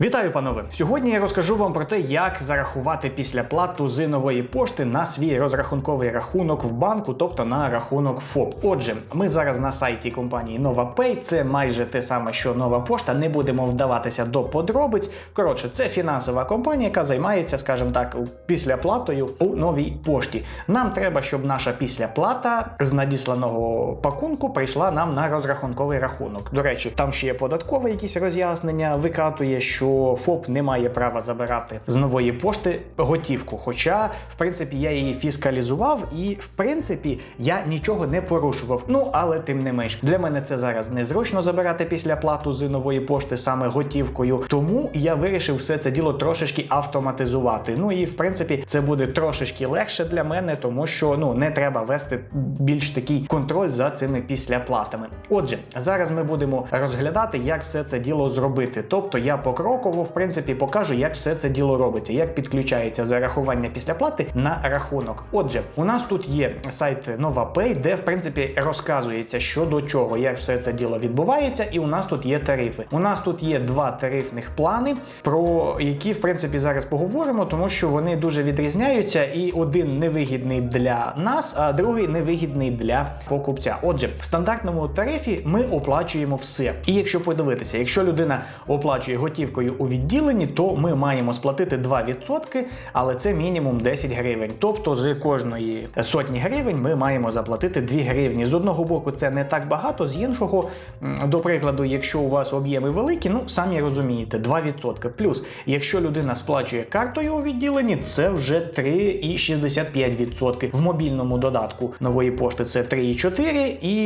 Вітаю, панове! Сьогодні я розкажу вам про те, як зарахувати післяплату з нової пошти на свій розрахунковий рахунок в банку, тобто на рахунок ФОП. Отже, ми зараз на сайті компанії NovaPay, це майже те саме, що нова пошта. Не будемо вдаватися до подробиць. Коротше, це фінансова компанія, яка займається, скажімо так, післяплатою у новій пошті. Нам треба, щоб наша післяплата з надісланого пакунку прийшла нам на розрахунковий рахунок. До речі, там ще є податкове якісь роз'яснення, викатує, що ФОП не має права забирати з нової пошти готівку. Хоча, в принципі, я її фіскалізував, і в принципі я нічого не порушував. Ну але тим не менш, для мене це зараз незручно забирати після плату з нової пошти саме готівкою. Тому я вирішив все це діло трошечки автоматизувати. Ну і в принципі це буде трошечки легше для мене, тому що ну не треба вести більш такий контроль за цими післяплатами. Отже, зараз ми будемо розглядати, як все це діло зробити. Тобто я покроково, в принципі, покажу, як все це діло робиться, як підключається зарахування післяплати на рахунок. Отже, у нас тут є сайт NovaPay, де в принципі розказується, що до чого, як все це діло відбувається, і у нас тут є тарифи. У нас тут є два тарифних плани, про які в принципі зараз поговоримо, тому що вони дуже відрізняються, і один невигідний для нас, а другий невигідний для покупця. Отже, в стандартному тарифі ми оплачуємо все. І якщо подивитися, якщо людина оплачує готівкою у відділенні, то ми маємо сплатити 2%, але це мінімум 10 гривень. Тобто з кожної сотні гривень ми маємо заплатити 2 гривні. З одного боку, це не так багато, з іншого, до прикладу, якщо у вас об'єми великі, ну самі розумієте, 2%. Плюс, якщо людина сплачує картою у відділенні, це вже 3,65%. В мобільному додатку нової пошти це 3,4%. І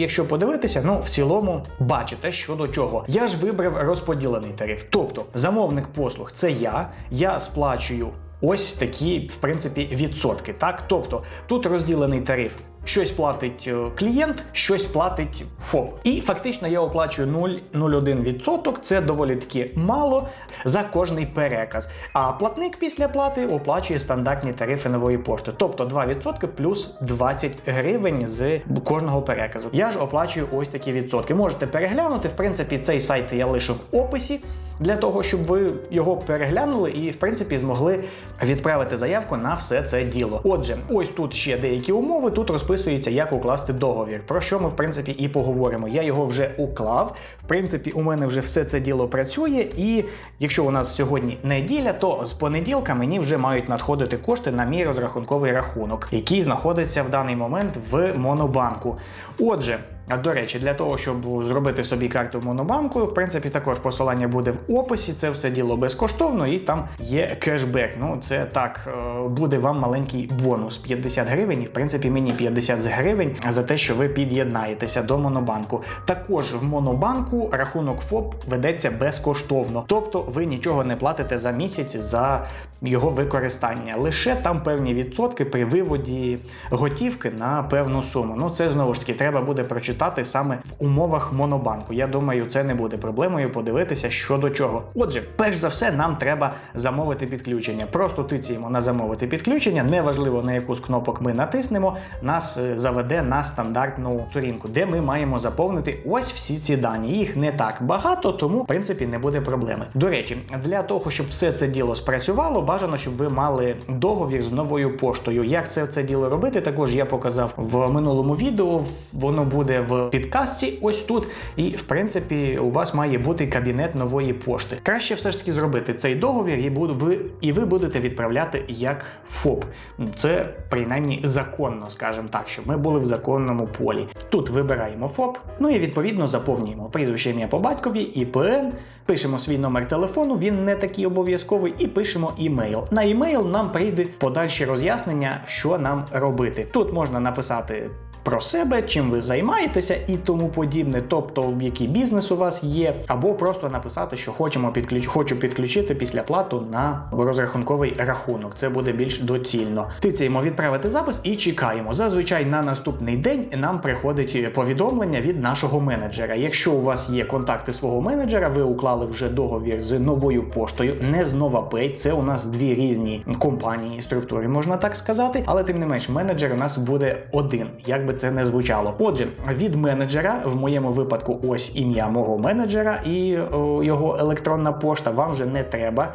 якщо подивитися, ну в цілому бачите, що до чого. Я ж вибрав розподілений тариф. Тобто замовник послуг це я, я сплачую. Ось такі, в принципі, відсотки. Так, тобто тут розділений тариф. Щось платить е, клієнт, щось платить ФОП. І фактично я оплачую 0,01%. Це доволі таки мало за кожний переказ. А платник після плати оплачує стандартні тарифи нової пошти, тобто 2% плюс 20 гривень з кожного переказу. Я ж оплачую ось такі відсотки. Можете переглянути. В принципі, цей сайт я лишу в описі для того, щоб ви його переглянули і, в принципі, змогли відправити заявку на все це діло. Отже, ось тут ще деякі умови. Тут розписується, як укласти договір. Про що ми, в принципі, і поговоримо. Я його вже уклав. В принципі, у мене вже все це діло працює. І якщо у нас сьогодні неділя, то з понеділка мені вже мають надходити кошти на мій розрахунковий рахунок, який знаходиться в даний момент в Монобанку. Отже. До речі, для того, щоб зробити собі карту в Монобанку, в принципі, також посилання буде в описі. Це все діло безкоштовно, і там є кешбек. Ну, це так е, буде вам маленький бонус 50 гривень. І в принципі, мені 50 гривень за те, що ви під'єднаєтеся до Монобанку. Також в Монобанку рахунок ФОП ведеться безкоштовно, тобто ви нічого не платите за місяць за його використання. Лише там певні відсотки при виводі готівки на певну суму. Ну це знову ж таки треба буде прочитати саме в умовах монобанку. Я думаю, це не буде проблемою подивитися, що до чого. Отже, перш за все, нам треба замовити підключення. Просто тицяємо на замовити підключення. Неважливо на яку з кнопок ми натиснемо, нас е, заведе на стандартну сторінку, де ми маємо заповнити ось всі ці дані. Їх не так багато, тому в принципі не буде проблеми. До речі, для того, щоб все це діло спрацювало, бажано, щоб ви мали договір з новою поштою. Як це це діло робити? Також я показав в минулому відео. Воно буде в підказці, ось тут. І в принципі, у вас має бути кабінет нової пошти. Краще все ж таки зробити цей договір, і ви і ви будете відправляти як ФОП. Це принаймні законно, скажімо так, щоб ми були в законному полі. Тут вибираємо ФОП, ну і відповідно заповнюємо прізвище ім'я по батькові, ІПН, пишемо свій номер телефону, він не такий обов'язковий, і пишемо імейл. На імейл нам прийде подальші роз'яснення, що нам робити. Тут можна написати. Про себе, чим ви займаєтеся і тому подібне, тобто який бізнес у вас є, або просто написати, що хочемо підключ... хочу підключити після плату на розрахунковий рахунок. Це буде більш доцільно. Тицяємо відправити запис і чекаємо. Зазвичай на наступний день нам приходить повідомлення від нашого менеджера. Якщо у вас є контакти свого менеджера, ви уклали вже договір з новою поштою, не з NovaPay, Це у нас дві різні компанії структури, можна так сказати. Але тим не менш, менеджер у нас буде один. Як би це не звучало. Отже, від менеджера, в моєму випадку, ось ім'я мого менеджера і його електронна пошта. Вам вже не треба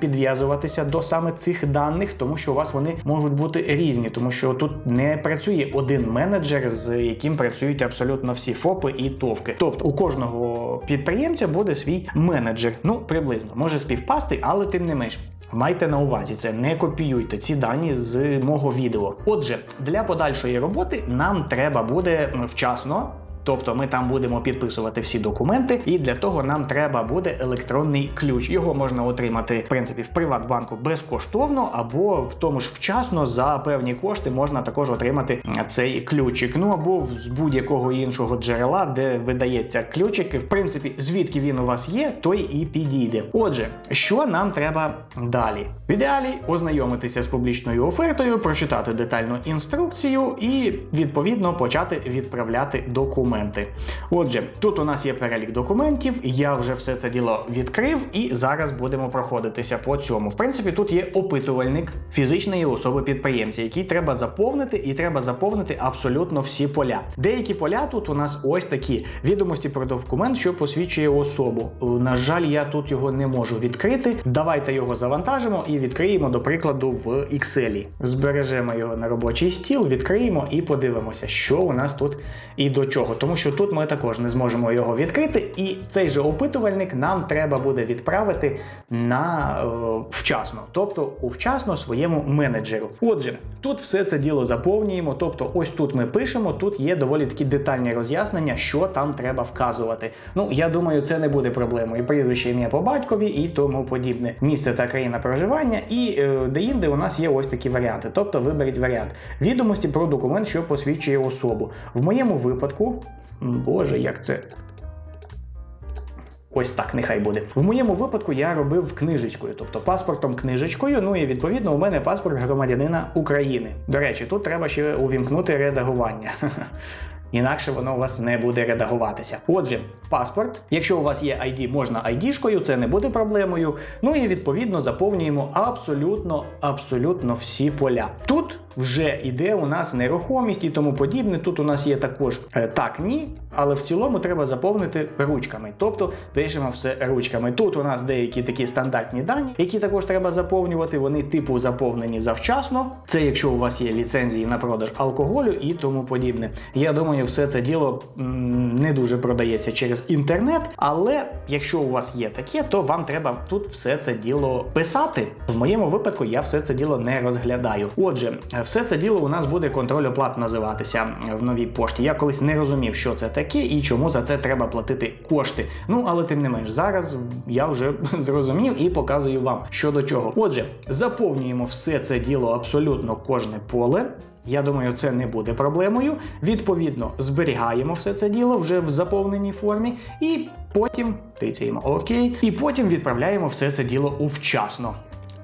підв'язуватися до саме цих даних, тому що у вас вони можуть бути різні, тому що тут не працює один менеджер, з яким працюють абсолютно всі ФОПи і ТОВки. Тобто у кожного підприємця буде свій менеджер. Ну приблизно може співпасти, але тим не менш. Майте на увазі це, не копіюйте ці дані з мого відео. Отже, для подальшої роботи нам треба буде вчасно. Тобто ми там будемо підписувати всі документи, і для того нам треба буде електронний ключ. Його можна отримати в принципі в Приватбанку безкоштовно, або в тому ж вчасно за певні кошти можна також отримати цей ключик. Ну або з будь-якого іншого джерела, де видається ключик. В принципі, звідки він у вас є, той і підійде. Отже, що нам треба далі? В ідеалі ознайомитися з публічною офертою, прочитати детальну інструкцію і відповідно почати відправляти документи документи. Отже, тут у нас є перелік документів, я вже все це діло відкрив, і зараз будемо проходитися по цьому. В принципі, тут є опитувальник фізичної особи підприємця, який треба заповнити, і треба заповнити абсолютно всі поля. Деякі поля тут у нас ось такі відомості про документ, що посвідчує особу. На жаль, я тут його не можу відкрити. Давайте його завантажимо і відкриємо, до прикладу, в Excel. Збережемо його на робочий стіл, відкриємо і подивимося, що у нас тут і до чого тому що тут ми також не зможемо його відкрити, і цей же опитувальник нам треба буде відправити на е, вчасно, тобто у вчасно своєму менеджеру. Отже, тут все це діло заповнюємо. Тобто, ось тут ми пишемо, тут є доволі такі детальні роз'яснення, що там треба вказувати. Ну, я думаю, це не буде проблемою. Прізвище ім'я по батькові і тому подібне. Місце та країна проживання, і е, деінде у нас є ось такі варіанти. Тобто виберіть варіант. Відомості про документ, що посвідчує особу. В моєму випадку. Боже, як це. Ось так, нехай буде. В моєму випадку я робив книжечкою, тобто паспортом книжечкою. Ну і відповідно у мене паспорт громадянина України. До речі, тут треба ще увімкнути редагування. Інакше воно у вас не буде редагуватися. Отже, паспорт. Якщо у вас є ID, можна ID-шкою, це не буде проблемою. Ну і відповідно заповнюємо абсолютно абсолютно всі поля. Тут вже йде у нас нерухомість і тому подібне. Тут у нас є також е, так, ні, але в цілому треба заповнити ручками. Тобто пишемо все ручками. Тут у нас деякі такі стандартні дані, які також треба заповнювати. Вони типу заповнені завчасно. Це якщо у вас є ліцензії на продаж алкоголю і тому подібне. Я думаю, все це діло не дуже продається через інтернет. Але якщо у вас є таке, то вам треба тут все це діло писати. В моєму випадку я все це діло не розглядаю. Отже, все це діло у нас буде контроль оплат називатися в новій пошті. Я колись не розумів, що це таке і чому за це треба платити кошти. Ну але тим не менш, зараз я вже зрозумів і показую вам що до чого. Отже, заповнюємо все це діло абсолютно кожне поле. Я думаю, це не буде проблемою. Відповідно, зберігаємо все це діло вже в заповненій формі, і потім тицяємо ОК, і потім відправляємо все це діло у вчасно.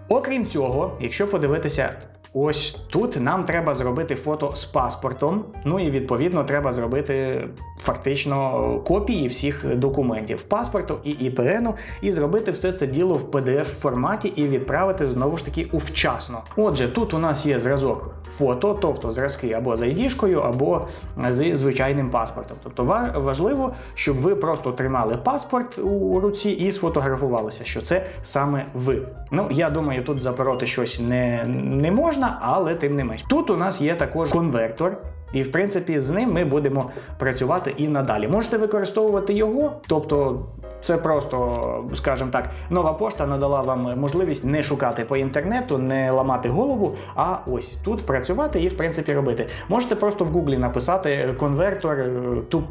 Окрім цього, якщо подивитися. Ось тут нам треба зробити фото з паспортом. Ну і відповідно треба зробити фактично копії всіх документів паспорту і ІПНу, і зробити все це діло в pdf форматі і відправити знову ж таки у вчасно. Отже, тут у нас є зразок фото, тобто зразки або з ID-шкою, або з звичайним паспортом. Тобто важливо, щоб ви просто тримали паспорт у руці і сфотографувалися, що це саме ви. Ну я думаю, тут запороти щось не, не можна можна, але тим не менш. Тут у нас є також конвертор. І, в принципі, з ним ми будемо працювати і надалі. Можете використовувати його, тобто це просто, скажімо так, нова пошта надала вам можливість не шукати по інтернету, не ламати голову, а ось тут працювати і, в принципі, робити. Можете просто в Гуглі написати конвертор ту.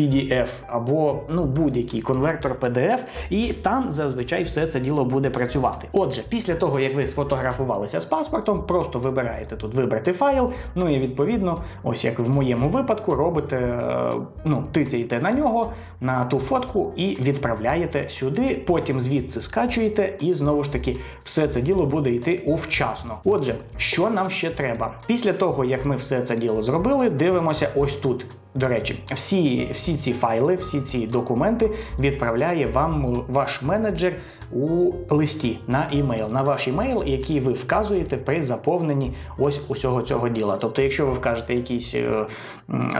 PDF або ну будь-який конвертор PDF, і там зазвичай все це діло буде працювати. Отже, після того як ви сфотографувалися з паспортом, просто вибираєте тут вибрати файл. Ну і відповідно, ось як в моєму випадку, робите, е, ну, тицяєте на нього, на ту фотку і відправляєте сюди. Потім звідси скачуєте, і знову ж таки все це діло буде йти у вчасно. Отже, що нам ще треба? Після того, як ми все це діло зробили, дивимося ось тут. До речі, всі всі ці файли, всі ці документи відправляє вам ваш менеджер у листі на імейл, на ваш імейл, який ви вказуєте при заповненні ось усього цього діла. Тобто, якщо ви вкажете якийсь е,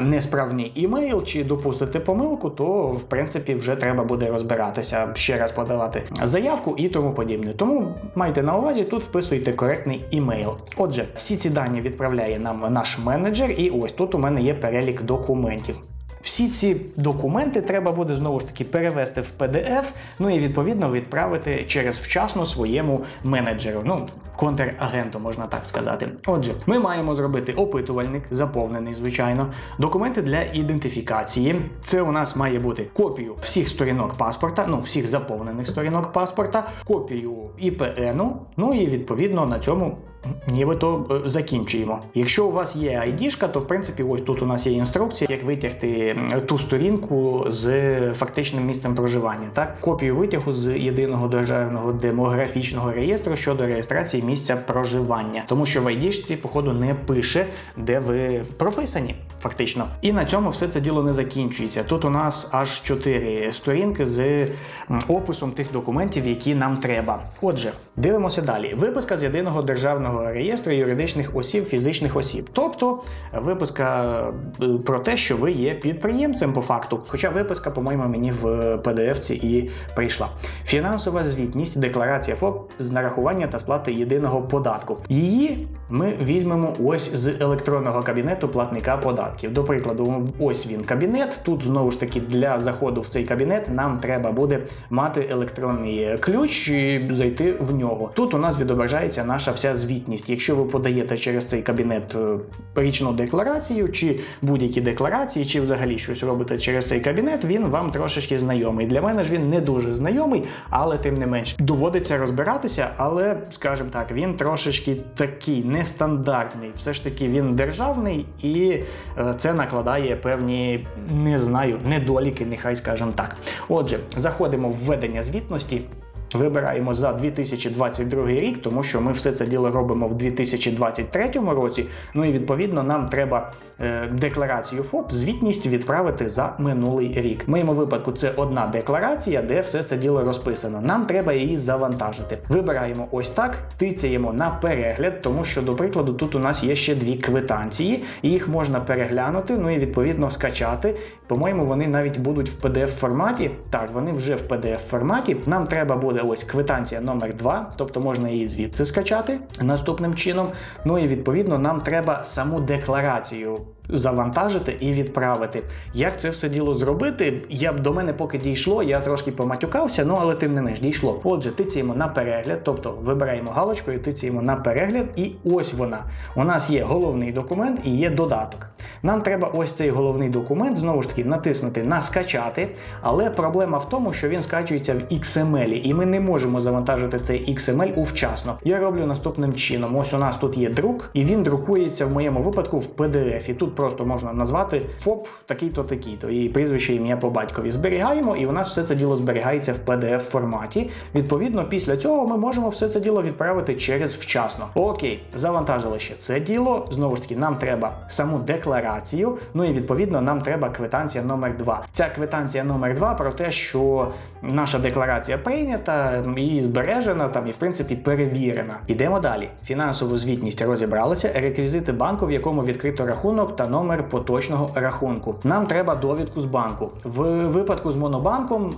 несправний імейл чи допустите помилку, то в принципі вже треба буде розбиратися, ще раз подавати заявку і тому подібне. Тому майте на увазі, тут вписуйте коректний імейл. Отже, всі ці дані відправляє нам наш менеджер, і ось тут у мене є перелік документів. Всі ці документи треба буде знову ж таки перевести в PDF, ну і відповідно відправити через вчасно своєму менеджеру. Ну, контрагенту, можна так сказати. Отже, ми маємо зробити опитувальник, заповнений, звичайно, документи для ідентифікації. Це у нас має бути копію всіх сторінок паспорта, ну всіх заповнених сторінок паспорта, копію ІПНу, ну і відповідно на цьому. Нібито е, закінчуємо. Якщо у вас є ID-шка, то в принципі ось тут у нас є інструкція, як витягти ту сторінку з фактичним місцем проживання. Так, копію витягу з єдиного державного демографічного реєстру щодо реєстрації місця проживання, тому що в ID-шці, походу, не пише, де ви прописані. Фактично, і на цьому все це діло не закінчується. Тут у нас аж 4 сторінки з описом тих документів, які нам треба. Отже, дивимося далі. Виписка з єдиного державного реєстру юридичних осіб, фізичних осіб, тобто виписка е, про те, що ви є підприємцем по факту. Хоча виписка, по-моєму, мені в PDF-ці і прийшла. Фінансова звітність, декларація ФОП з нарахування та сплати єдиного податку. Її ми візьмемо ось з електронного кабінету платника податків. До прикладу, ось він кабінет. Тут знову ж таки для заходу в цей кабінет нам треба буде мати електронний ключ і зайти в нього. Тут у нас відображається наша вся звітність. Якщо ви подаєте через цей кабінет е, річну декларацію, чи будь-які декларації, чи взагалі щось робите через цей кабінет, він вам трошечки знайомий. Для мене ж він не дуже знайомий, але тим не менш доводиться розбиратися. Але скажімо так, він трошечки такий нестандартний. Все ж таки він державний, і це накладає певні, не знаю, недоліки, нехай скажемо так. Отже, заходимо в введення звітності. Вибираємо за 2022 рік, тому що ми все це діло робимо в 2023 році. Ну і відповідно нам треба е, декларацію ФОП, звітність відправити за минулий рік. В моєму випадку це одна декларація, де все це діло розписано. Нам треба її завантажити. Вибираємо ось так, тицяємо на перегляд, тому що, до прикладу, тут у нас є ще дві квитанції, і їх можна переглянути, ну і відповідно скачати. По-моєму, вони навіть будуть в PDF форматі. Так, вони вже в PDF форматі. Нам треба буде ось квитанція номер 2, тобто можна її звідси скачати наступним чином. Ну і відповідно нам треба саму декларацію. Завантажити і відправити. Як це все діло зробити? Я до мене поки дійшло, я трошки поматюкався, ну але тим не менш дійшло. Отже, тицяємо на перегляд, тобто вибираємо галочкою, тицяємо на перегляд, і ось вона. У нас є головний документ і є додаток. Нам треба ось цей головний документ знову ж таки натиснути на скачати, але проблема в тому, що він скачується в XML, і ми не можемо завантажити цей XML увчасно. Я роблю наступним чином: ось у нас тут є друк, і він друкується в моєму випадку в PDF. І тут просто можна назвати ФОП такий-то, такий-то, і прізвище ім'я по батькові. Зберігаємо, і у нас все це діло зберігається в PDF форматі. Відповідно, після цього ми можемо все це діло відправити через вчасно. Окей, завантажили ще це діло. Знову ж таки, нам треба саму декларацію. Ну і відповідно нам треба квитанція номер 2 Ця квитанція номер 2 про те, що наша декларація прийнята і збережена там, і в принципі перевірена. Ідемо далі. Фінансову звітність розібралися. Реквізити банку, в якому відкрито рахунок та номер поточного рахунку. Нам треба довідку з банку. В випадку з монобанком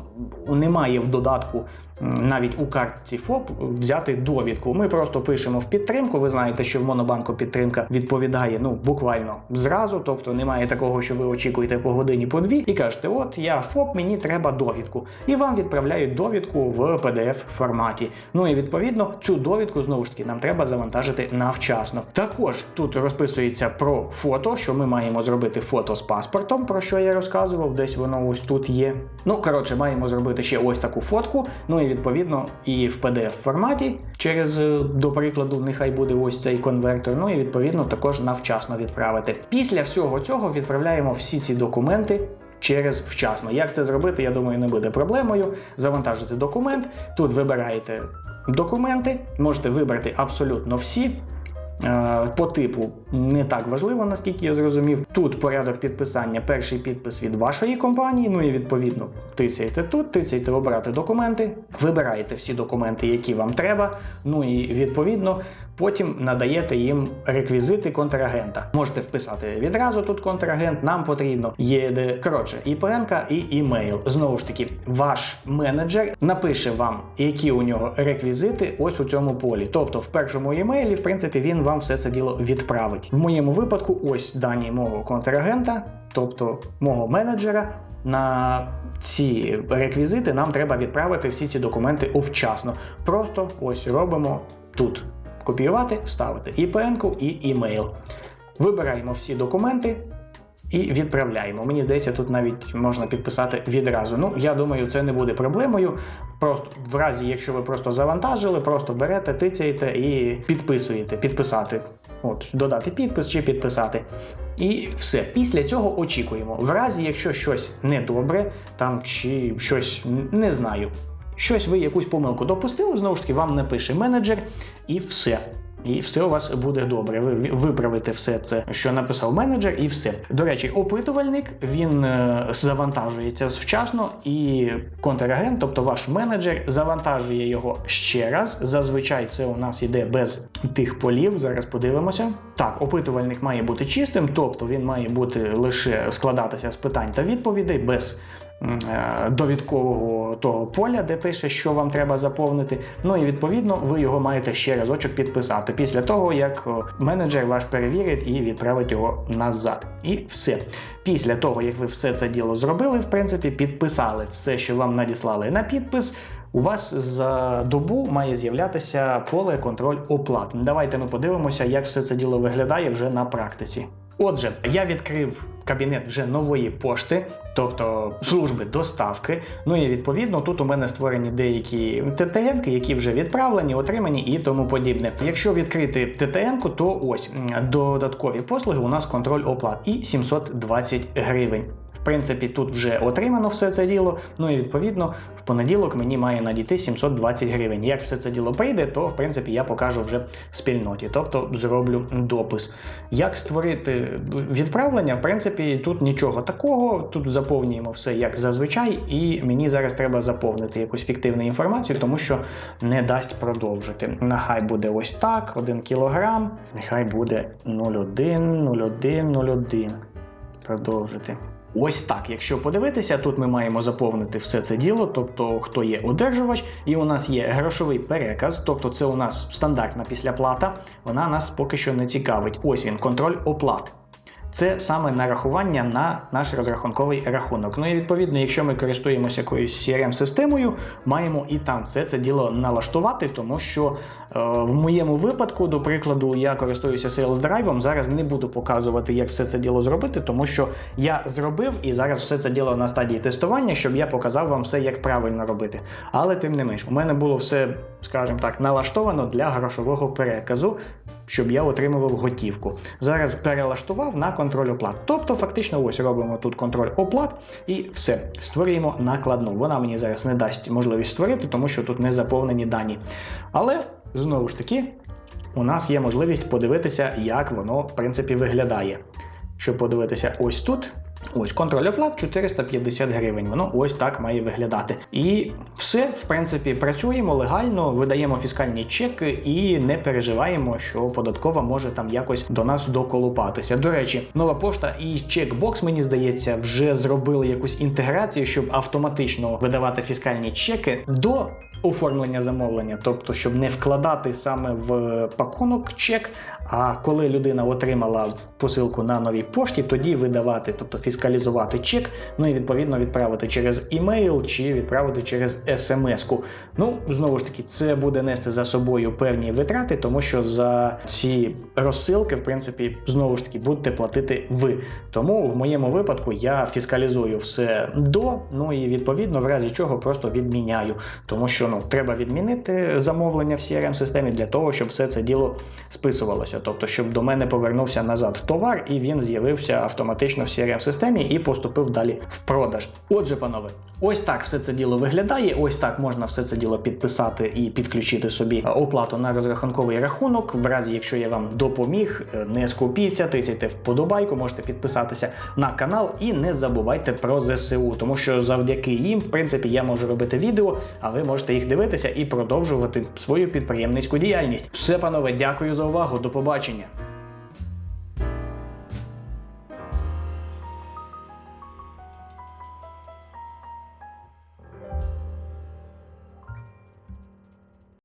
немає в додатку. Навіть у картці ФОП взяти довідку. Ми просто пишемо в підтримку. Ви знаєте, що в монобанку підтримка відповідає ну буквально зразу, тобто немає такого, що ви очікуєте по годині по дві, і кажете, от я ФОП, мені треба довідку. І вам відправляють довідку в PDF форматі. Ну і відповідно цю довідку знову ж таки нам треба завантажити навчасно. Також тут розписується про фото, що ми маємо зробити фото з паспортом, про що я розказував, десь воно ось тут є. Ну коротше, маємо зробити ще ось таку фотку. Ну і відповідно і в PDF форматі через, е, до прикладу, нехай буде ось цей конвертер. Ну і відповідно також навчасно відправити. Після всього цього відправляємо всі ці документи. Через вчасно. Як це зробити, я думаю, не буде проблемою. Завантажити документ. Тут вибираєте документи, можете вибрати абсолютно всі. Е, По типу не так важливо, наскільки я зрозумів. Тут порядок підписання, перший підпис від вашої компанії. Ну і відповідно тицяєте тут, тицяєте обрати документи, вибираєте всі документи, які вам треба. Ну і відповідно потім надаєте їм реквізити контрагента. Можете вписати відразу тут контрагент. Нам потрібно є де коротше, ІПН і імейл. Знову ж таки, ваш менеджер напише вам, які у нього реквізити ось у цьому полі. Тобто, в першому імейлі, в принципі, він вам все це діло відправить. В моєму випадку, ось дані мого контрагента, тобто мого менеджера. На ці реквізити нам треба відправити всі ці документи овчасно. Просто ось робимо тут. Копіювати, вставити ІПН-ку і імейл. Вибираємо всі документи і відправляємо. Мені здається, тут навіть можна підписати відразу. Ну, я думаю, це не буде проблемою. Просто в разі, якщо ви просто завантажили, просто берете, тицяєте і підписуєте, підписати. От, додати підпис чи підписати. І все. Після цього очікуємо. В разі, якщо щось недобре, там чи щось не знаю, щось ви якусь помилку допустили, знову ж таки, вам напише менеджер, і все. І все у вас буде добре. Ви виправите все це, що написав менеджер, і все. До речі, опитувальник він е, завантажується вчасно, і контрагент, тобто ваш менеджер, завантажує його ще раз. Зазвичай це у нас йде без тих полів. Зараз подивимося. Так, опитувальник має бути чистим, тобто він має бути лише складатися з питань та відповідей без. Е, Довідкового того поля, де пише, що вам треба заповнити. Ну і відповідно ви його маєте ще разочок підписати після того, як менеджер ваш перевірить і відправить його назад. І все. Після того, як ви все це діло зробили, в принципі, підписали все, що вам надіслали на підпис. У вас за добу має з'являтися поле контроль оплат. Давайте ми подивимося, як все це діло виглядає вже на практиці. Отже, я відкрив кабінет вже нової пошти, тобто служби доставки. Ну і відповідно тут у мене створені деякі ТТН, які вже відправлені, отримані і тому подібне. Якщо відкрити ТТН, то ось додаткові послуги у нас контроль оплат і 720 гривень. В принципі, тут вже отримано все це діло. Ну і відповідно в понеділок мені має надійти 720 гривень. Як все це діло прийде, то в принципі я покажу вже спільноті, тобто зроблю допис. Як створити відправлення? В принципі, тут нічого такого. Тут заповнюємо все як зазвичай, і мені зараз треба заповнити якусь фіктивну інформацію, тому що не дасть продовжити. Нехай буде ось так: 1 кілограм, нехай буде 0,1, 0,1, 0,1. Продовжити. Ось так. Якщо подивитися, тут ми маємо заповнити все це діло, тобто хто є одержувач, і у нас є грошовий переказ, тобто це у нас стандартна післяплата, вона нас поки що не цікавить. Ось він, контроль оплат. Це саме нарахування на наш розрахунковий рахунок. Ну і відповідно, якщо ми користуємося якоюсь CRM-системою, маємо і там все це діло налаштувати, тому що в моєму випадку, до прикладу, я користуюся Sales Drive, зараз не буду показувати, як все це діло зробити, тому що я зробив і зараз все це діло на стадії тестування, щоб я показав вам все, як правильно робити. Але тим не менш, у мене було все, скажімо так, налаштовано для грошового переказу, щоб я отримував готівку. Зараз перелаштував на контроль оплат. Тобто, фактично, ось робимо тут контроль оплат і все, створюємо накладну. Вона мені зараз не дасть можливість створити, тому що тут не заповнені дані. Але знову ж таки, у нас є можливість подивитися, як воно в принципі виглядає. Щоб подивитися ось тут. Ось контроль оплат 450 гривень. Воно ось так має виглядати. І все, в принципі, працюємо легально, видаємо фіскальні чеки і не переживаємо, що податкова може там якось до нас доколупатися. До речі, нова пошта і чекбокс, мені здається, вже зробили якусь інтеграцію, щоб автоматично видавати фіскальні чеки до оформлення замовлення, тобто, щоб не вкладати саме в пакунок чек. А коли людина отримала посилку на новій пошті, тоді видавати, тобто фіскалізувати чек, ну і відповідно відправити через імейл чи відправити через смс-ку. Ну, знову ж таки, це буде нести за собою певні витрати, тому що за ці розсилки, в принципі, знову ж таки, будете платити ви. Тому в моєму випадку я фіскалізую все до, ну і відповідно, в разі чого просто відміняю. Тому що ну, треба відмінити замовлення в crm системі для того, щоб все це діло списувалося. Тобто, щоб до мене повернувся назад товар і він з'явився автоматично в crm системі і поступив далі в продаж. Отже, панове, ось так все це діло виглядає. Ось так можна все це діло підписати і підключити собі оплату на розрахунковий рахунок. В разі, якщо я вам допоміг, е, не скупіться, тисяйте вподобайку, можете підписатися на канал і не забувайте про ЗСУ, тому що завдяки їм, в принципі, я можу робити відео, а ви можете їх дивитися і продовжувати свою підприємницьку діяльність. Все, панове, дякую за увагу. До побачення.